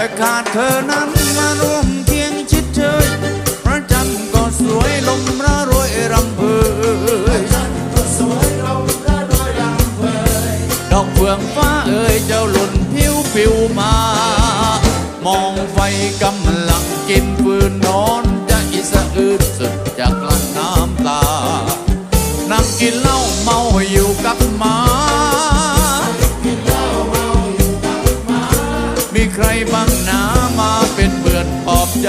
แต่ขาดเธอนั้นมาร่วมเคียงชิดเชยพระจันทร์ก็สวยลมระรวยรำเพยดอกเฟืองฟ้าเอ่ยเจ้าหล่นผิวผิวมา มองไฟกำลังกินฟืนนอนจะอิสะอืดสุดจากลั้นน้ำตานั่งกินเหล้าเมาอยู่กับหมา มีใครบ้างหนามาเป็นเพื่อนปลอบใจ